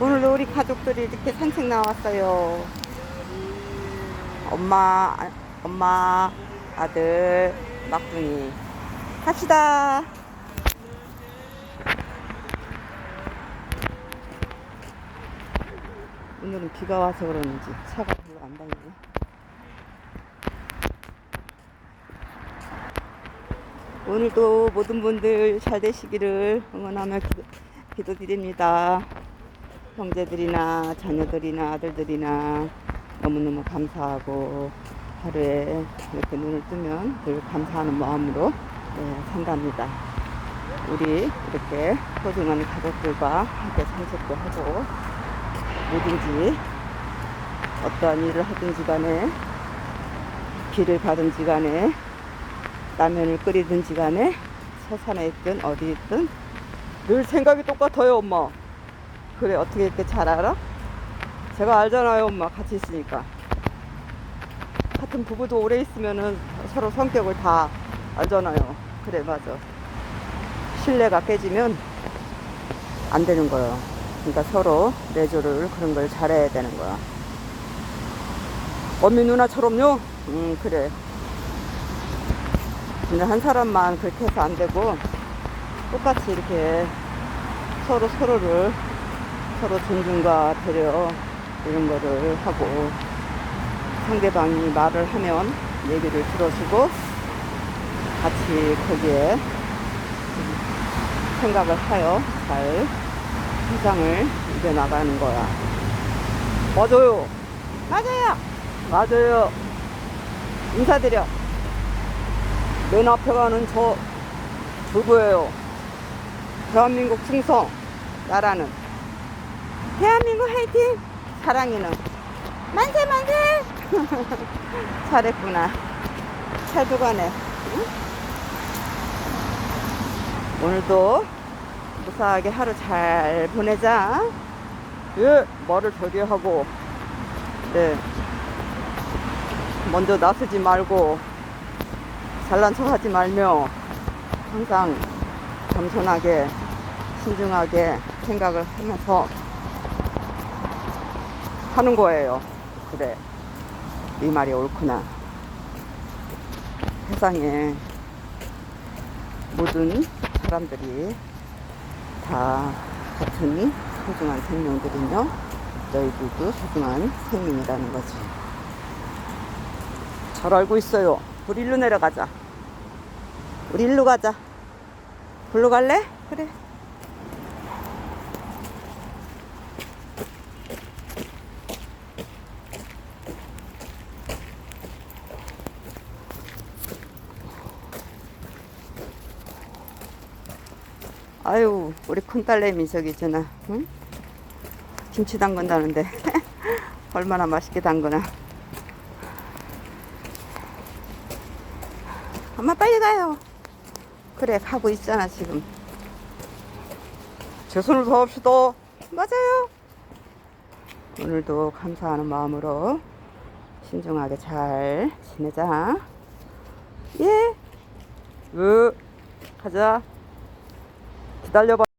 오늘도 우리 가족들이 이렇게 산책 나왔어요. 엄마, 아, 엄마, 아들, 막둥이. 갑시다. 오늘은 비가 와서 그러는지 차가 별로 안 다니네. 오늘도 모든 분들 잘 되시기를 응원하며 기도, 기도드립니다. 형제들이나 자녀들이나 아들들이나 너무너무 감사하고 하루에 이렇게 눈을 뜨면 늘 감사하는 마음으로 네, 산답니다. 우리 이렇게 소중한 가족들과 함께 산책도 하고 뭐든지 어떠한 일을 하든지 간에 길을 가든지 간에 라면을 끓이든지 간에 서산에 있든 어디 있든 늘 생각이 똑같아요 엄마 그래 어떻게 이렇게 잘 알아? 제가 알잖아요 엄마. 같이 있으니까. 같은 부부도 오래 있으면은 서로 성격을 다 알잖아요. 그래 맞아. 신뢰가 깨지면 안 되는 거예요. 그러니까 서로 내조를 그런 걸 잘해야 되는 거야. 언니 누나처럼요? 음 그래. 근데 한 사람만 그렇게 해서 안 되고 똑같이 이렇게 서로 서로를 서로 존중과 배려 이런 거를 하고 상대방이 말을 하면 얘기를 들어주고 같이 거기에 생각을 하여 잘 세상을 이겨 나가는 거야. 맞아요. 맞아요. 맞아요. 인사드려. 맨 앞에 가는 저 누구예요? 대한민국 충성 나라는 대한민국 화이팅! 사랑이는. 만세 만세! 잘했구나. 잘도 가네. 응? 오늘도 무사하게 하루 잘 보내자. 예 말을 저기 하고. 네. 먼저 나서지 말고 잘난 척 하지 말며 항상 겸손하게 신중하게 생각을 하면서 하는 거예요. 그래. 이 말이 옳구나. 세상에 모든 사람들이 다 같은 소중한 생명들이며 너희들도 소중한 생명이라는 거지. 잘 알고 있어요. 우리 일로 내려가자. 우리 일로 가자. 불러 갈래? 그래. 아유, 우리 큰딸내미 저기 있잖아. 응? 김치 담근다는데. 얼마나 맛있게 담그나. 엄마 빨리 가요. 그래, 가고 있잖아, 지금. 제 손을 잡읍시다. 맞아요. 오늘도 감사하는 마음으로 신중하게 잘 지내자. 예. 으, 가자. 기다려봐.